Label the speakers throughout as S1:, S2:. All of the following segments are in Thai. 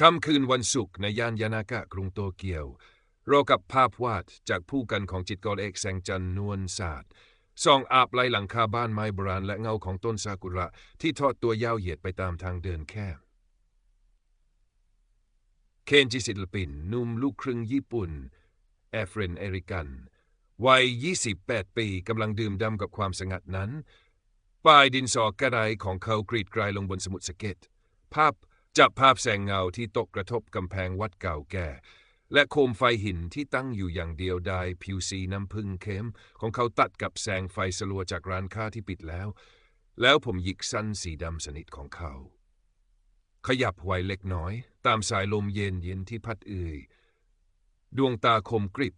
S1: ค่ำคืนวันศุกร์ในย่านยานากะกรุงโตเกียวเรากับภาพวาดจากผู้กันของจิตกรเอกแสงจันนวลศาสตร์ส่องอาบไล่หลังคาบ้านไม้โบราณและเงาของต้นซากุระที่ทอดตัวยาวเหยียดไปตามทางเดินแคบ เคนจิศิลปินนุ่มลูกครึ่งญี่ปุ่น แอฟรินเอริกัน วัย 28 ปีกำลังดื่มด่ำกับความสงัดนั้นปลายดินสอกระไดของเขากรีดกลายลงบนสมุดสเก็ตภาพ จับภาพแสงเงาที่ตกกระทบกำแพงวัดเก่าแก่ และโคมไฟหินที่ตั้งอยู่อย่างเดียวดายผิวสีน้ำพึ่งเข้ม ของเขาตัดกับแสงไฟสลัวจากร้านค้าที่ปิดแล้ว แล้วผมหยิกสั้นสีดำสนิทของเขา ขยับไหวเล็กน้อย ตามสายลมเย็นเย็นที่พัดเอ่ยดวงตาคมกริบ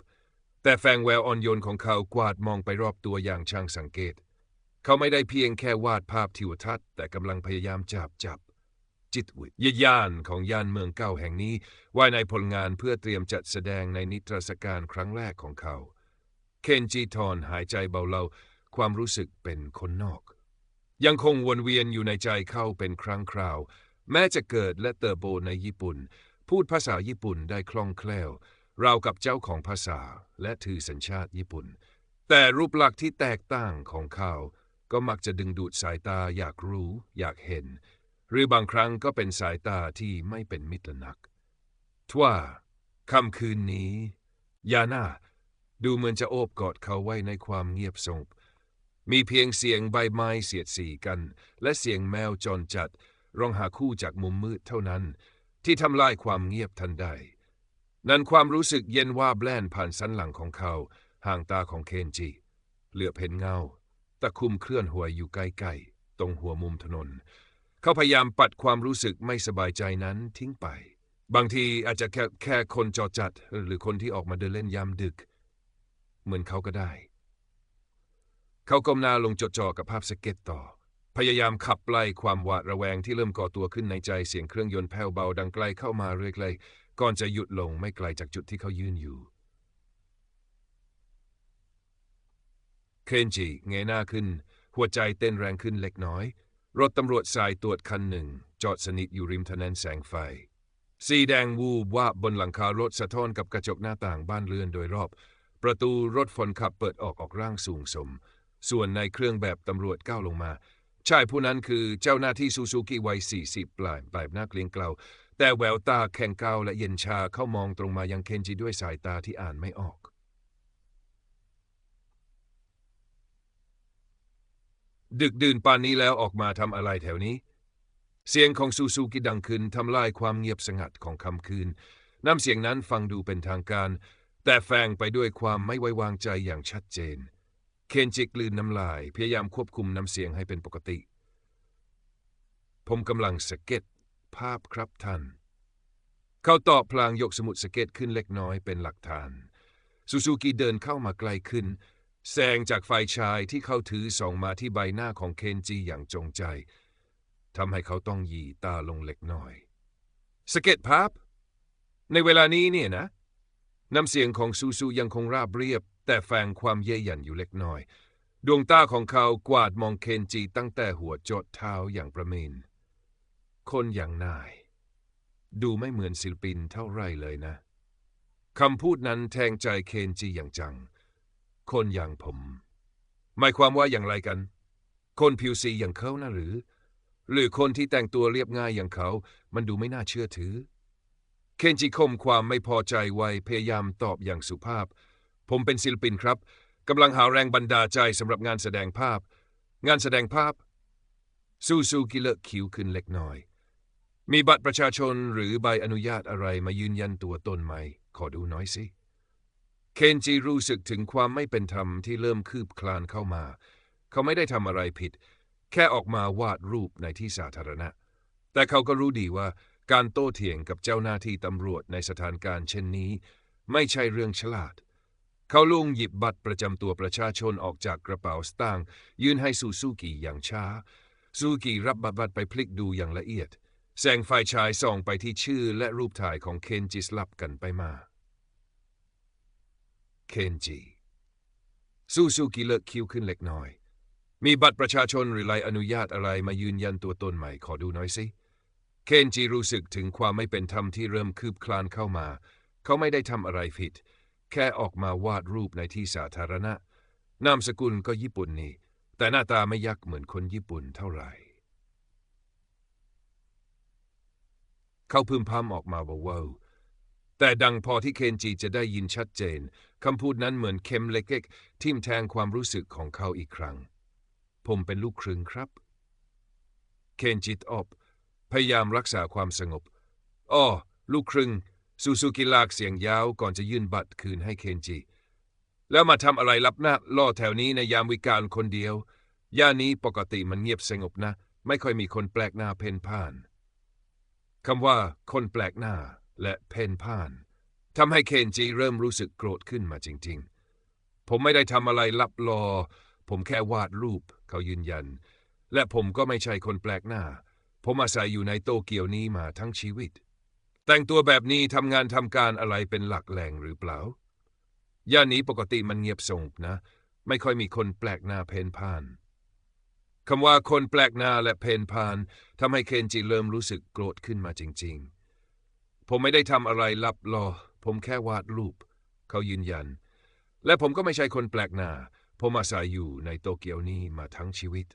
S1: แต่แฝงแววอ่อนโยนของเขากวาดมองไปรอบตัวอย่างช่างสังเกต เขาไม่ได้เพียงแค่วาดภาพทิวทัศน์แต่กำลังพยายามจับจับ จิตวิทยานของยานเมืองเก่าแห่งนี้ไว้ในผลงานเพื่อเตรียมจัดแสดงในนิทรรศการครั้งแรกของเขา เคนจิทอนหายใจเบาเลาความรู้สึกเป็นคนนอก ยังคงวนเวียนอยู่ในใจเข้าเป็นครั้งคราว แม้จะเกิดและเติบโตในญี่ปุ่น พูดภาษาญี่ปุ่นได้คล่องแคล่วราวกับเจ้าของภาษาและถือสัญชาติญี่ปุ่น แต่รูปลักษณ์ที่แตกต่างของเขา ก็มักจะดึงดูดสายตาอยากรู้ อยากเห็น หรือบางครั้งก็เป็นสายตาที่ไม่เป็นมิตรนัก ทว่าค่ำคืนนี้ ยาน่าดูเหมือนจะโอบกอดเขาไว้ในความเงียบสงบ มีเพียงเสียงใบไม้เสียดสีกัน และเสียงแมวจรจัดร้องหาคู่จากมุมมืดเท่านั้น ที่ทำลายความเงียบทันใด นั้นความรู้สึกเย็นว่าแบล่นผ่านสันหลังของเขา ห่างตาของเคนจิ เหลือเห็นเงา ตะคุ่มเคลื่อนหัวอยู่ใกล้ๆ ตรงหัวมุมถนน เขาพยายามปัดความรู้สึกไม่สบายใจนั้นทิ้งไป บางทีอาจจะแค่แค่คนจอจัด หรือคนที่ออกมาเดินเล่นยามดึก เหมือนเขาก็ได้ เขาก้มหน้าลงจดจ่อกับภาพสเก็ตต่อ พยายามขับไล่ความหวาดระแวงที่เริ่มก่อตัวขึ้นในใจเสียงเครื่องยนต์แผ่วเบาดังไกลเข้ามาเรื่อยๆก่อนจะหยุดลงไม่ไกลจากจุดที่เขายืนอยู่เคนจิเงยหน้าขึ้น หัวใจเต้นแรงขึ้นเล็กน้อย รถตำรวจสายตรวจคันหนึ่ง จอดสนิทอยู่ริมถนนแสงไฟ สีแดงวูบว่าบบนหลังคารถสะท้อนกับกระจกหน้าต่างบ้านเรือนโดยรอบ ประตูรถฝนขับเปิดออกออกร่างสูงสม ส่วนในเครื่องแบบตำรวจก้าวลงมา ชายผู้นั้นคือเจ้าหน้าที่ซูซูกิวัย 40 ปลายปลายหน้าเกลียงเกลาแต่แววตาแข็งก้าวและเย็นชาเข้ามองตรงมายังเคนจิด้วยสายตาที่อ่านไม่ออก ดึกดื่นปานนี้แล้วออกมาทำอะไรแถวนี้ เสียงของซูซูกิดังขึ้นทำลายความเงียบสงัดของคำคืน น้ำเสียงนั้นฟังดูเป็นทางการ แต่แฝงไปด้วยความไม่ไว้วางใจอย่างชัดเจน เคนจิกลืนน้ำลายพยายามควบคุมน้ำเสียงให้เป็นปกติ ผมกำลังสเก็ตภาพครับท่าน เขาตอบพลางยกสมุดสเก็ตขึ้นเล็กน้อยเป็นหลักฐานซูซูกิเดินเข้ามาใกล้ขึ้น แสงจากไฟฉายที่เขาถือส่องมาที่ใบหน้าของเคนจิอย่างจงใจทำให้เขาต้องหยีตาลงเล็กน้อย สเก็ตภาพ ในเวลานี้เนี่ยนะ น้ำเสียงของซูซูยังคงราบเรียบ แต่แฝงความเย่ยหยันอยู่เล็กน้อย ดวงตาของเขากวาดมองเคนจิตั้งแต่หัวจดเท้าอย่างประมินคนอย่างนาย ดูไม่เหมือนศิลปินเท่าไรเลยนะคำพูดนั้นแทงใจเคนจิอย่างจัง คนอย่างผม หมายความว่าอย่างไรกัน คนผิวสีอย่างเขานะหรือ หรือคนที่แต่งตัวเรียบง่ายอย่างเขา มันดูไม่น่าเชื่อถือ เคนจิคมความไม่พอใจไว้พยายามตอบอย่างสุภาพ ผมเป็นศิลปินครับกำลังหาแรงบันดาลใจสำหรับงานแสดงภาพ งานแสดงภาพซูซูกิเลอะคิ้วขึ้นเล็กน้อย มีบัตรประชาชนหรือใบอนุญาตอะไรมายืนยันตัวตนไหม ขอดูน้อยสิ เคนจิรู้สึกถึงความไม่เป็นธรรมที่เริ่มคืบคลานเข้ามา เขาไม่ได้ทำอะไรผิด แค่ออกมาวาดรูปในที่สาธารณะ แต่เขาก็รู้ดีว่าการโต้เถียงกับเจ้าหน้าที่ตำรวจในสถานการณ์เช่นนี้ ไม่ใช่เรื่องฉลาด เขาลุงหยิบบัตรประจำตัวประชาชนออกจากกระเป๋าสตางค์ยื่นให้ซูซูกิอย่างช้า ซูกิรับบัตรไปพลิกดูอย่างละเอียด แสงไฟฉายส่องไปที่ชื่อและรูปถ่ายของเคนจิสลับกันไปมา เคนจิซูซูกิเลิกคิ้วขึ้นเล็กน้อย มีบัตรประชาชนหรือใบอนุญาตอะไรมายืนยันตัวตนใหม่ขอดูหน่อยสิ เคนจิรู้สึกถึงความไม่เป็นธรรมที่เริ่มคืบคลานเข้ามา เขาไม่ได้ทำอะไรผิด แค่ออกมาวาดรูปในที่สาธารณะ นามสกุลก็ญี่ปุ่นนี่ แต่หน้าตาไม่ยักเหมือนคนญี่ปุ่นเท่าไหร่ เขาพึมพำออกมาว่าๆแต่ดังพอที่เคนจิจะได้ยินชัดเจน คำพูดนั้นเหมือนเข็มเล็กๆทิ่มแทงความรู้สึกของเขาอีกครั้ง ผมเป็นลูกครึ่งครับ เคนจิตอบพยายามรักษาความสงบ อ้อ ลูกครึ่งซูซูกิลากเสียงยาวก่อนจะยื่นบัตรคืนให้เคนจิ แล้วมาทำอะไรลับหน้าล่อแถวนี้ในยามวิกาลคนเดียว ย่านนี้ปกติมันเงียบสงบนะ ไม่ค่อยมีคนแปลกหน้าเพ่นพ่าน คำว่าคนแปลกหน้าและเพ่นพ่าน ทำให้เคนจิเริ่มรู้สึกโกรธขึ้นมาจริงๆ ผมไม่ได้ทำอะไรลับลอ ผมแค่วาดรูป เขายืนยัน และผมก็ไม่ใช่คนแปลกหน้า ผมอาศัยอยู่ในโตเกียวนี้มาทั้งชีวิต แต่งตัวแบบนี้ทำงานทำการอะไรเป็นหลักแหล่งหรือเปล่า ย่านนี้ปกติมันเงียบสงบนะ ไม่ค่อยมีคนแปลกหน้าเพนพ่านคำว่าคนแปลกหน้าและเพนพานทำให้เคนจิเริ่มรู้สึกโกรธขึ้นมาจริง ๆ ผมไม่ได้ทำอะไรลับลอ ผมแค่วาดรูป เขายืนยัน และผมก็ไม่ใช่คนแปลกหน้า ผมอาศัยอยู่ในโตเกียวนี้มาทั้งชีวิต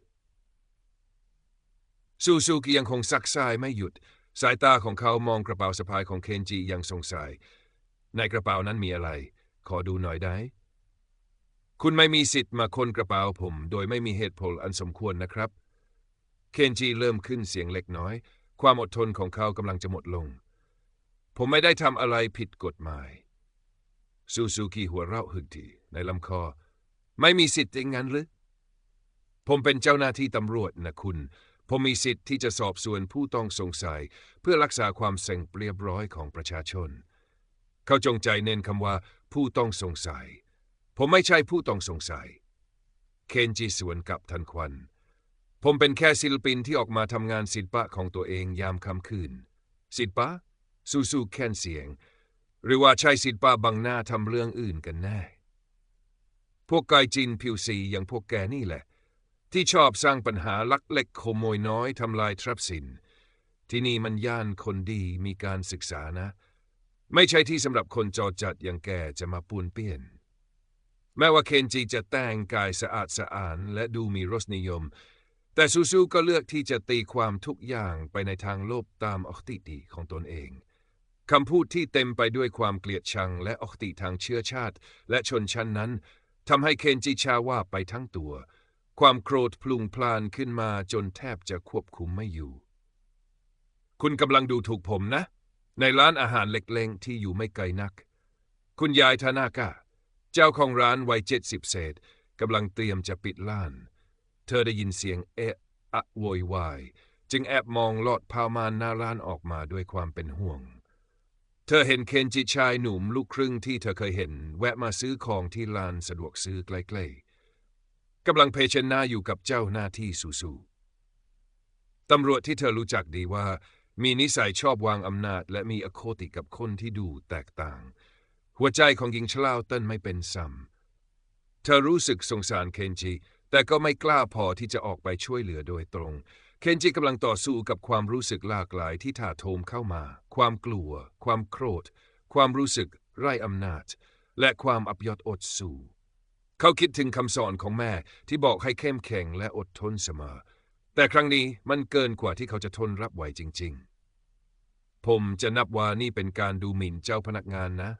S1: ซูซูกิยังคงซักซ้ายไม่หยุด สายตาของเขามองกระเป๋าสะพายของเคนจิย่างสงสัย ในกระเป๋านั้นมีอะไร ขอดูหน่อยได้ คุณไม่มีสิทธิ์มาค้นกระเป๋าผม โดยไม่มีเหตุผลอันสมควรนะครับ เคนจิเริ่มขึ้นเสียงเล็กน้อย ความอดทนของเขากำลังจะหมดลง ผมไม่ได้ทำอะไรผิดกฎหมายซูซูกิหัวเราะหึกทีในลำคอ ไม่มีสิทธิ์อย่างนั้นหรือ ผมเป็นเจ้าหน้าที่ตำรวจนะคุณ ผมมีสิทธิ์ที่จะสอบสวนผู้ต้องสงสัย เพื่อรักษาความเสงเรียบร้อยของประชาชน เขาจงใจเน้นคำว่า ผู้ต้องสงสัย ผมไม่ใช่ผู้ต้องสงสัย เคนจิสวนกับทันควัน ผมเป็นแค่ศิลปินที่ออกมาทำงานศิลปะของตัวเองยามค่ำคืนศิลปะ สู้สู้แค้นเสียง หรือว่าใช่ศิลปะบังหน้าทำเรื่องอื่นกันแน่ พวกไกจินผิวสีอย่างพวกแกนี่แหละ ที่ชอบสร้างปัญหาลักเล็กขโมยน้อยทำลายทรัพย์สิน ที่นี่มันย่านคนดีมีการศึกษานะ ไม่ใช่ที่สำหรับคนจอจัดอย่างแกจะมาปูนเปี้ยนแม้ว่าเคนจิจะแต่งกายสะอาดสะอ้านและดูมีรสนิยม แต่ซูซูก็เลือกที่จะตีความทุกอย่างไปในทางโลภตามอคติดีของตนเอง คำพูดที่เต็มไปด้วยความเกลียดชังและอคติทางเชื้อชาติ และชนชั้นนั้นทำให้เคนจิชาว่าไปทั้งตัว ความโกรธพลุงพลานขึ้นมาจนแทบจะควบคุมไม่อยู่ คุณกำลังดูถูกผมนะ ในร้านอาหารเล็กๆที่อยู่ไม่ไกลนัก คุณยายทานากะ เจ้าของร้านวัยเจ็ดสิบเศษกำลังเตรียมจะปิดร้าน เธอได้ยินเสียงเอะอะโวยวายจึงแอบมองลอดพาวมานหน้าร้านออกมาด้วยความเป็นห่วง เธอเห็นเคนจิชายหนุ่มลูกครึ่งที่เธอเคยเห็น แวะมาซื้อของที่ลานสะดวกซื้อใกล้ๆกำลังเพชรหน้าอยู่กับเจ้าหน้าที่สูๆตำรวจที่เธอรู้จักดีว่า มีนิสัยชอบวางอำนาจ และมีอโคติกับคนที่ดูแตกต่าง หัวใจของหญิงชลาวเต้นไม่เป็นซ้ำเธอรู้สึกสงสารเคนจิ แต่ก็ไม่กล้าพอที่จะออกไปช่วยเหลือโดยตรง เคนจิกำลังต่อสู้กับความรู้สึกหลากหลายที่ถาโถมเข้ามา ความกลัว ความโกรธ ความรู้สึกไร้อำนาจ และความอับยศอดสู้ เขาคิดถึงคำสอนของแม่ที่บอกให้เข้มแข็งและอดทนเสมอ แต่ครั้งนี้มันเกินกว่าที่เขาจะทนรับไหวจริง ๆ ผมจะนับว่านี่เป็นการดูหมิ่นเจ้าพนักงานนะ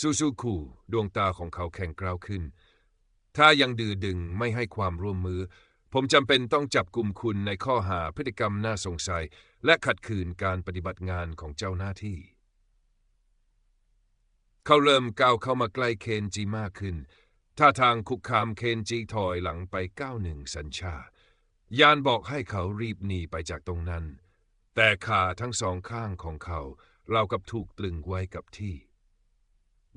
S1: ซูซูคูดวงตาของเขาแข็งกร้าวขึ้น ถ้ายังดื้อดึงไม่ให้ความร่วมมือ ผมจำเป็นต้องจับกลุ่มคุณในข้อหาพฤติกรรมน่าสงสัย และขัดขืนการปฏิบัติงานของเจ้าหน้าที่ เขาเริ่มก้าวเข้ามาใกล้เคนจิมากขึ้นท่าทางคุกคามเคนจิถอยหลังไปก้าวหนึ่งสัญชายานบอกให้เขารีบหนีไปจากตรงนั้น แต่ขาทั้งสองข้างของเขาเรากับถูกตรึงไว้กับที่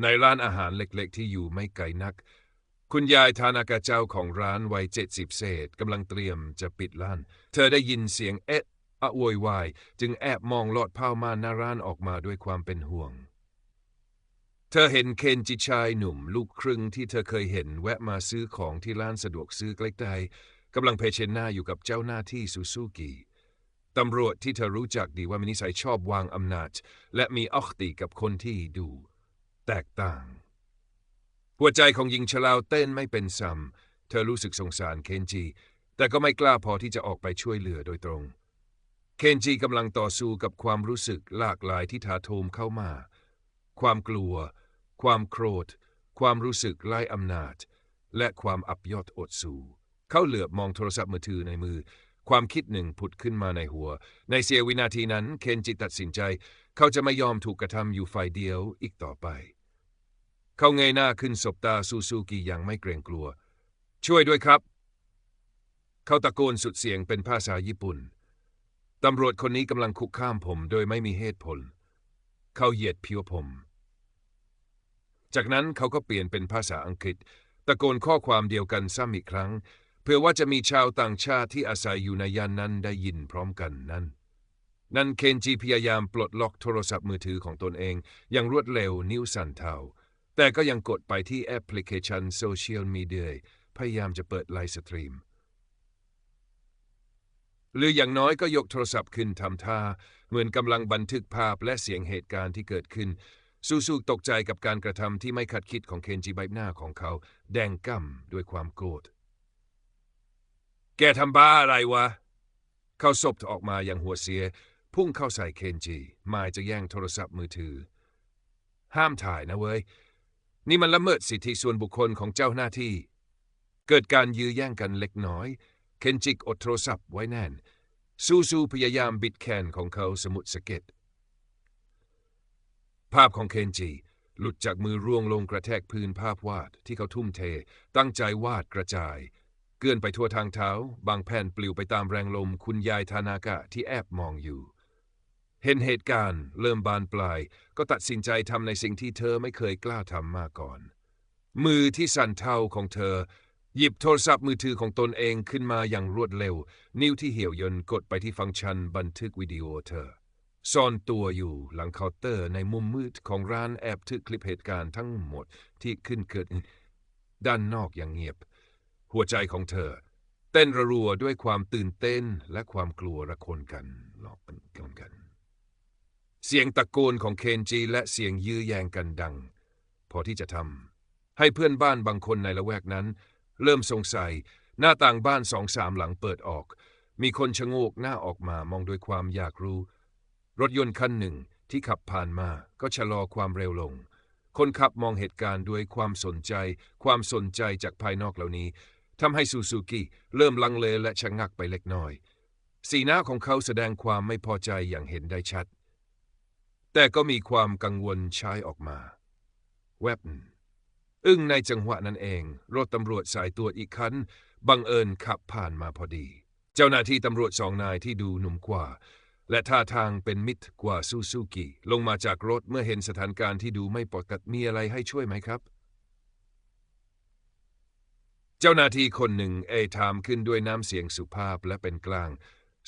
S1: ในร้านอาหารเล็กๆ ที่อยู่ไม่ไกลนัก คุณยายทานากาเจ้าของร้านวัยเจ็ดสิบเศษกำลังเตรียมจะปิดร้าน เธอได้ยินเสียงเอ๊ะ อะโวยวายจึงแอบมองลอดผ้าม่านหน้าร้านออกมาด้วยความเป็นห่วง เธอเห็นเคนจิชายหนุ่ม ลูกครึ่งที่เธอเคยเห็นแวะมาซื้อของที่ร้านสะดวกซื้อใกล้ๆกำลังเผชิญหน้าอยู่กับเจ้าหน้าที่ซูซูกิตำรวจที่เธอรู้จักดีว่ามีนิสัยชอบวางอำนาจ และมีอคติกับคนที่ดู แตกต่าง หัวใจของหญิงชราวเต้นไม่เป็นซ้ำเธอรู้สึกสงสารเคนจีแต่ก็ไม่กล้าพอที่จะออกไปช่วยเหลือโดยตรง เคนจีกำลังต่อสู้กับความรู้สึกหลากหลายที่ถาโถมเข้ามา ความกลัว ความโกรธ ความรู้สึกไล่อำนาจ และความอับยอดอดสูเขาเหลือบมองโทรศัพท์มือถือในมือ ความคิดหนึ่งผุดขึ้นมาในหัว ในเสียวินาทีนั้น เคนจิตัดสินใจ เขาจะไม่ยอมถูกกระทำอยู่ฝ่ายเดียวอีกต่อไป เขาเงยหน้าขึ้นสบตาซูซูกิอย่างไม่เกรงกลัว ช่วยด้วยครับ เขาตะโกนสุดเสียงเป็นภาษาญี่ปุ่น ตำรวจคนนี้กำลังคุกข้ามผมโดยไม่มีเหตุผล เขาเหยียดผิวผม จากนั้นเขาก็เปลี่ยนเป็นภาษาอังกฤษ ตะโกนข้อความเดียวกันซ้ำอีกครั้ง เพื่อว่าจะมีชาวต่างชาติที่อาศัยอยู่ในย่านนั้นได้ยินพร้อมกันนั้น นั่นเคนจีพยายามปลดล็อกโทรศัพท์มือถือของตนเองอย่างรวดเร็วนิ้วสั่นเทาแต่ก็ยังกดไปที่แอปพลิเคชันโซเชียลมีเดียพยายามจะเปิดไลฟ์สตรีม หรืออย่างน้อยก็ยกโทรศัพท์ขึ้นทำท่า เหมือนกำลังบันทึกภาพและเสียงเหตุการณ์ที่เกิดขึ้นซูซูตกใจกับการกระทำที่ไม่คาดคิดของเคนจิใบหน้าของเขา แดงก่ำด้วยความโกรธ แกทำบ้าอะไรวะ เขาสบออกมาอย่างหัวเสีย พุ่งเข้าใส่เคนจิหมายจะแย่งโทรศัพท์มือถือ ห้ามถ่ายนะเว้ย นี่มันละเมิดสิทธิส่วนบุคคลของเจ้าหน้าที่ เกิดการยื้อแย่งกันเล็กน้อย เคนจิกอดโทรศัพท์ไว้แน่น ซูซูพยายามบิดแขนของเขาสมุดสะเก็ดภาพของเคนจิหลุดจากมือร่วงลงกระแทกพื้นภาพวาดที่เขาทุ่มเท ตั้งใจวาดกระจาย เกือนไปทั่วทางเท้า บางแผ่นปลิวไปตามแรงลมคุณยายทานากะที่แอบมองอยู่ เห็นเหตุการณ์เริ่มบานปลาย ก็ตัดสินใจทำในสิ่งที่เธอไม่เคยกล้าทำมาก่อน มือที่สั่นเทาของเธอ หยิบโทรศัพท์มือถือของตนเองขึ้นมาอย่างรวดเร็ว นิ้วที่เหี่ยวยนกดไปที่ฟังก์ชันบันทึกวิดีโอเธอ ซ่อนตัวอยู่หลังเคาน์เตอร์ในมุมมืดของร้านแอบทึกคลิปเหตุการณ์ทั้งหมดที่ขึ้นเกิด ด้านนอกอย่างเงียบ หัวใจของเธอ เต้นระรัวด้วยความตื่นเต้นและความกลัวระคนกันหลอกกันกัน เสียงตะโกนของเคนจีและเสียงยื้อแย่งกันดัง พอที่จะทำให้เพื่อนบ้านบางคนในละแวกนั้น เริ่มสงสัย หน้าต่างบ้านสองสามหลังเปิดออก มีคนชะโงกหน้าออกมามองด้วยความอยากรู้ รถยนต์คันหนึ่งที่ขับผ่านมาก็ชะลอความเร็วลง คนขับมองเหตุการณ์ด้วยความสนใจ ความสนใจจากภายนอกเหล่านี้ทำให้ซูซูกิเริ่มลังเลและชะงักไปเล็กน้อย สีหน้าของเขาแสดงความไม่พอใจอย่างเห็นได้ชัด แต่ก็มีความกังวลใช้ออกมา แวบหนึ่ง อึ้งในจังหวะนั้นเอง รถตำรวจสายตรวจอีกคันบังเอิญขับผ่านมาพอดี เจ้าหน้าที่ตำรวจสองนายที่ดูหนุ่มกว่า และท่าทางเป็นมิตรกว่าซูซูกิ ลงมาจากรถเมื่อเห็นสถานการณ์ที่ดูไม่ปกติมีอะไรให้ช่วยไหมครับ เจ้าหน้าที่คนหนึ่งเอถามขึ้นด้วยน้ำเสียงสุภาพและเป็นกลาง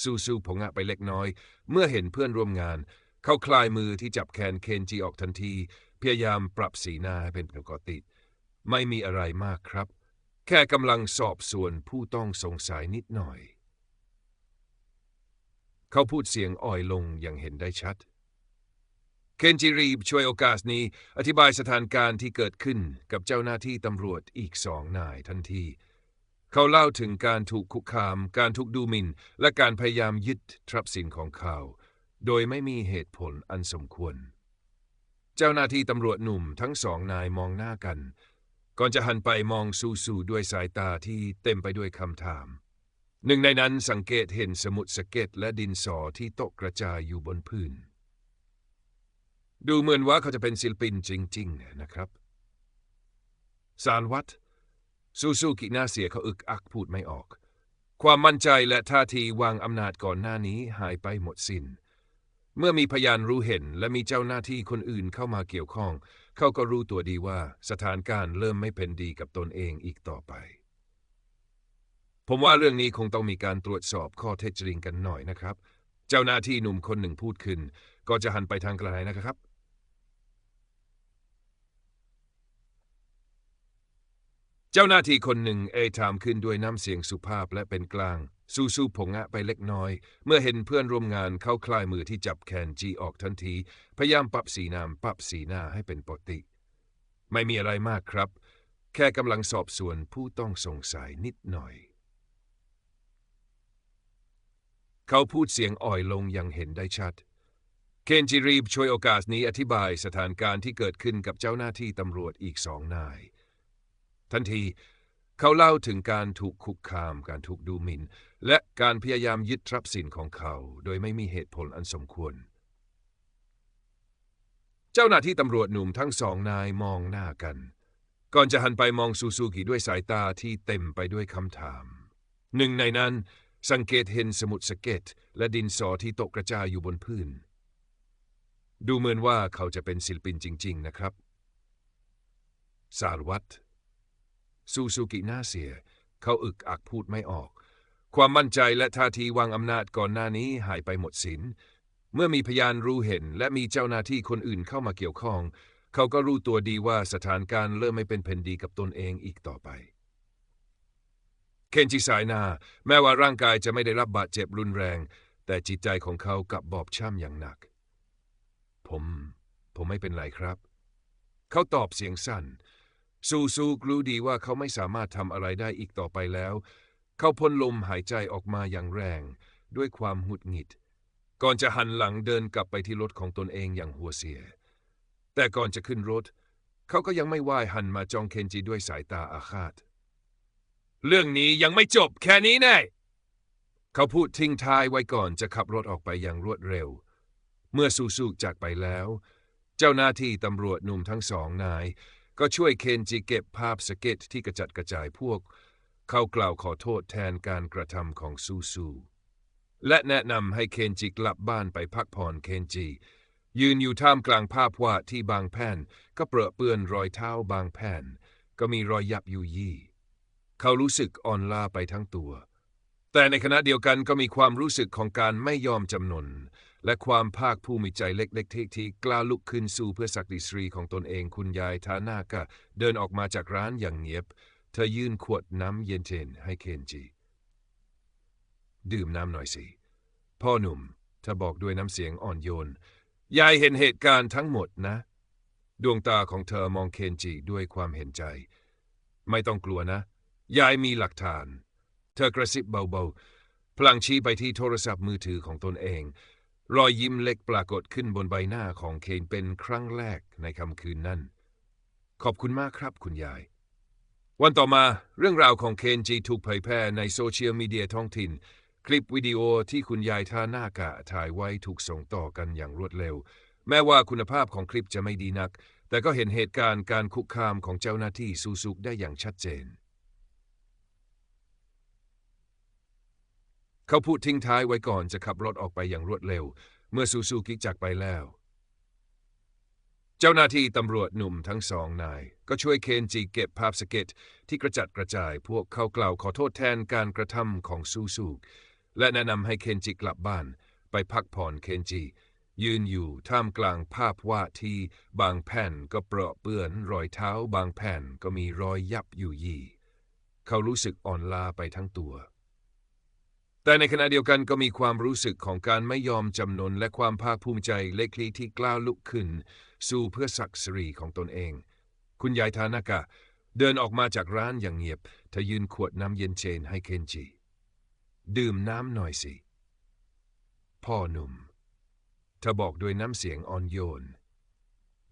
S1: ซูซูผงะไปเล็กน้อย เมื่อเห็นเพื่อนร่วมงาน เขาคลายมือที่จับแขนเคนจีออกทันที พยายามปรับสีหน้าให้เป็นปกติ ไม่มีอะไรมากครับ แค่กำลังสอบสวนผู้ต้องสงสัยนิดหน่อย เขาพูดเสียงอ่อยลงอย่างเห็นได้ชัด เคนจิรีบช่วยโอกาสนี้ อธิบายสถานการณ์ที่เกิดขึ้นกับเจ้าหน้าที่ตำรวจอีกสองนายทันที เขาเล่าถึงการถูกคุกคาม การถูกดูหมิ่น และการพยายามยึดทรัพย์สินของเขา โดยไม่มีเหตุผลอันสมควร เจ้าหน้าที่ตำรวจหนุ่มทั้งสองนายมองหน้ากัน ก่อนจะหันไปมองซูซูด้วยสายตาที่เต็มไปด้วยคำถาม หนึ่งในนั้นสังเกตเห็นสมุดสเก็ตและดินสอที่ตกกระจายอยู่บนพื้น ดูเหมือนว่าเขาจะเป็นศิลปินจริง ๆ นะครับ สารวัตรซูซูกิน้าเสียเขาอึกอักพูดไม่ออก ความมั่นใจและท่าทีวางอำนาจก่อนหน้านี้หายไปหมดสิน้น เมื่อมีพยานรู้เห็นและมีเจ้าหน้าที่คนอื่นเข้ามาเกี่ยวข้อง เขาก็รู้ตัวดีว่าสถานการณ์เริ่มไม่เป็นดีกับตนเองอีกต่อไป ผมว่าเรื่องนี้คงต้องมีการตรวจสอบข้อเท็จจริงกันหน่อยนะครับ เจ้าหน้าที่หนุ่มคนหนึ่งพูดขึ้น ก็จะหันไปทางไกลนะครับ เจ้าหน้าที่คนหนึ่งเอ่ยถามขึ้นด้วยน้ำเสียงสุภาพและเป็นกลาง ซูซูผงะไปเล็กน้อย เมื่อเห็นเพื่อนร่วมงานเข้าคลายมือที่จับแขนจีออกทันที พยายามปรับสีน้ำปรับสีหน้าให้เป็นปกติ ไม่มีอะไรมากครับ แค่กำลังสอบสวนผู้ต้องสงสัยนิดหน่อย เขาพูดเสียงอ่อยลงอย่างเห็นได้ชัด เคนจิรีบช่วยโอกาสนี้อธิบายสถานการณ์ที่เกิดขึ้นกับเจ้าหน้าที่ตำรวจอีกสองนาย ทันที เขาเล่าถึงการถูกคุกคาม การถูกดูหมิน่น และการพยายามยึดทรัพย์สินของเขา โดยไม่มีเหตุผลอันสมควร เจ้าหน้าที่ตำรวจหนุ่มทั้งสองนายมองหน้ากัน ก่อนจะหันไปมองซูซูกิด้วยสายตาที่เต็มไปด้วยคำถาม หนึ่งในนั้นสังเกตเห็นสมุดสเก็ต และดินสอที่ตกกระจายอยู่บนพื้น ดูเหมือนว่าเขาจะเป็นศิลปินจริง ๆ นะครับ สารวัตร ซูซูกิน้าเสีย เขาอึกอักพูดไม่ออก ความมั่นใจและท่าทีวางอำนาจก่อนหน้านี้หายไปหมดสิน เมื่อมีพยานรู้เห็นและมีเจ้าหน้าที่คนอื่นเข้ามาเกี่ยวข้อง เขาก็รู้ตัวดีว่าสถานการณ์เริ่มไม่เป็นเพนดีกับตนเองอีกต่อไปเคนจิสายนาแม้ว่าร่างกายจะไม่ได้รับบาดเจ็บรุนแรง แต่จิตใจของเขากลับบอบช้ำอย่างหนัก ผม ผมไม่เป็นไรครับ เขาตอบเสียงสั้น ซูซูรู้ดีว่าเขาไม่สามารถทำอะไรได้อีกต่อไปแล้ว เขาพ่นลมหายใจออกมาอย่างแรง ด้วยความหุดหงิด ก่อนจะหันหลังเดินกลับไปที่รถของตนเองอย่างหัวเสีย แต่ก่อนจะขึ้นรถ เขาก็ยังไม่ไหวหันมาจ้องเคนจิด้วยสายตาอาฆาต เรื่องนี้ยังไม่จบแค่นี้แน่เขาพูดทิ้งท้ายไว้ก่อนจะขับรถออกไปอย่างรวดเร็ว เมื่อซูซูจากไปแล้ว เจ้าหน้าที่ตำรวจหนุ่มทั้งสองนาย ก็ช่วยเคนจิเก็บภาพสเก็ตที่กระจัดกระจายพวก เขากล่าวขอโทษแทนการกระทำของซูซู และแนะนำให้เคนจิกลับบ้านไปพักผ่อนเคนจิ ยืนอยู่ท่ามกลางภาพวาดที่บางแผ่น ก็เปรอะเปื้อนรอยเท้าบางแผ่น ก็มีรอยยับยุยี่ เขารู้สึกอ่อนล้าไปทั้งตัว แต่ในขณะเดียวกันก็มีความรู้สึกของการไม่ยอมจำนน และความภาคภูมิใจเล็กๆที่ที่กล้าลุกขึ้นสู้เพื่อศักดิศรีของตนเองคุณยายทานาก็เดินออกมาจากร้านอย่างเงียบ เธอยื่นขวดน้ำเย็นเทนให้เคนจิ ดื่มน้ำหน่อยสิ พ่อหนุ่มเธอบอกด้วยน้ำเสียงอ่อนโยน ยายเห็นเหตุการณ์ทั้งหมดนะ ดวงตาของเธอมองเคนจิด้วยความเห็นใจ ไม่ต้องกลัวนะ ยายมีหลักฐาน ธอกระซิบเบาๆ พลังชี้ไปที่โทรศัพท์มือถือของตนเอง รอยยิ้มเล็กปรากฏขึ้นบนใบหน้าของเคนเป็นครั้งแรกในค่ำคืนนั้น ขอบคุณมากครับคุณยาย วันต่อมาเรื่องราวของเคนจีถูกเผยแพร่ในโซเชียลมีเดียท้องถิ่น คลิปวิดีโอที่คุณยายท่าหน้ากะถ่ายไว้ถูกส่งต่อกันอย่างรวดเร็ว แม้ว่าคุณภาพของคลิปจะไม่ดีนัก แต่ก็เห็นเหตุการณ์การคุกคามของเจ้าหน้าที่ซูซุกได้อย่างชัดเจน เขาพูดทิ้งท้ายไว้ก่อนจะขับรถออกไปอย่างรวดเร็ว เมื่อซูซูกิจากไปแล้ว เจ้าหน้าที่ตำรวจหนุ่มทั้งสองนาย ก็ช่วยเคนจิเก็บภาพสเก็ตที่กระจัดกระจายพวกเขากล่าวขอโทษแทนการกระทำของซูซูกและแนะนำให้เคนจิกลับบ้าน ไปพักผ่อนเคนจิ ยืนอยู่ท่ามกลางภาพวาดที่บางแผ่นก็เปราะเปื้อนรอยเท้าบางแผ่นก็มีรอยยับอยู่ยี่เขารู้สึกอ่อนล้าไปทั้งตัว แต่ในขณะเดียวกันก็มีความรู้สึกของการไม่ยอมจำนนและความภาคภูมิใจเล็กๆที่กล้าลุกขึ้น สู่เพื่อศักดิ์ศรีของตนเอง คุณยายทานากะ เดินออกมาจากร้านอย่างเงียบเธอยืนขวดน้ำเย็นเชนให้เคนจิ ดื่มน้ำหน่อยสิ พ่อหนุ่ม เธอบอกด้วยน้ำเสียงอ่อนโยน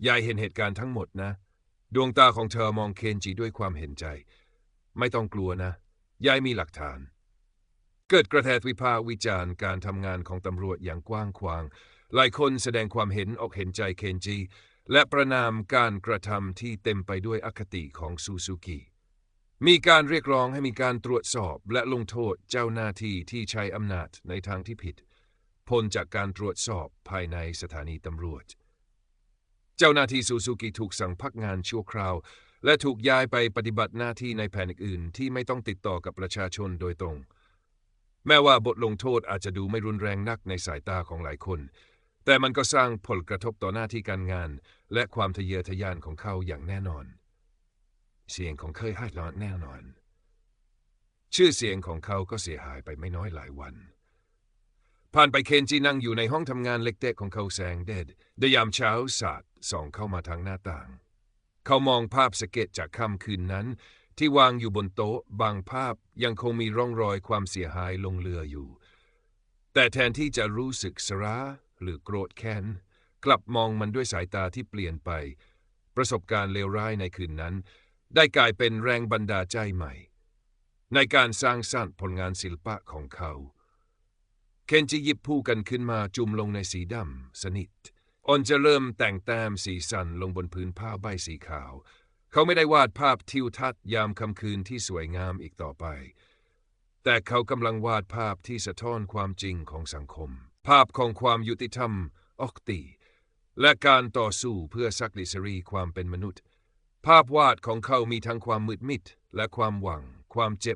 S1: ยายเห็นเหตุการณ์ทั้งหมดนะ ดวงตาของเธอมองเคนจิด้วยความเห็นใจ ไม่ต้องกลัวนะ ยายมีหลักฐาน เกิดกระแสวิพากษ์วิจารณ์การทำงานของตำรวจอย่างกว้างขวาง หลายคนแสดงความเห็นออกเห็นใจเคนจิ และประนามการกระทำที่เต็มไปด้วยอคติของซูซูกิ มีการเรียกร้องให้มีการตรวจสอบและลงโทษเจ้าหน้าที่ที่ใช้อำนาจในทางที่ผิด พ้นจากการตรวจสอบภายในสถานีตำรวจ เจ้าหน้าที่ซูซูกิถูกสั่งพักงานชั่วคราว และถูกย้ายไปปฏิบัติหน้าที่ในแผนอื่นที่ไม่ต้องติดต่อกับประชาชนโดยตรง แม้ว่าบทลงโทษอาจจะดูไม่รุนแรงนักในสายตาของหลายคน แต่มันก็สร้างผลกระทบต่อหน้าที่การงาน และความทะเยอทะยานของเขาอย่างแน่นอน เสียงของเคยให้ร้อนแน่นอน ชื่อเสียงของเขาก็เสียหายไปไม่น้อยหลายวัน ผ่านไปเคนจินั่งอยู่ในห้องทำงานเล็กๆของเขาแสงเด็ดในยามเช้าสาดส่องเข้ามาทางหน้าต่าง เขามองภาพสเก็ตจากค่ำคืนนั้น ที่วางอยู่บนโต๊ะ บางภาพยังคงมีร่องรอยความเสียหายลงเรืออยู่ แต่แทนที่จะรู้สึกสระหรือโกรธแค้นกลับมองมันด้วยสายตาที่เปลี่ยนไป ประสบการณ์เลวร้ายในคืนนั้น ได้กลายเป็นแรงบันดาลใจใหม่ ในการสร้างสรรค์ผลงานศิลปะของเขาเคนจิหยิบผู้กันขึ้นมาจุ่มลงในสีดำสนิทออนจะเริ่มแต่งแต้มสีสันลงบนพื้นผ้าใบสีขาว เขาไม่ได้วาดภาพทิวทัศน์ยามค่ำคืนที่สวยงามอีกต่อไป แต่เขากำลังวาดภาพที่สะท้อนความจริงของสังคม ภาพของความยุติธรรมออกตี และการต่อสู้เพื่อสักดิสรีความเป็นมนุษย์ ภาพวาดของเขามีทั้งความมืดมิดและความหวัง ความเจ็บ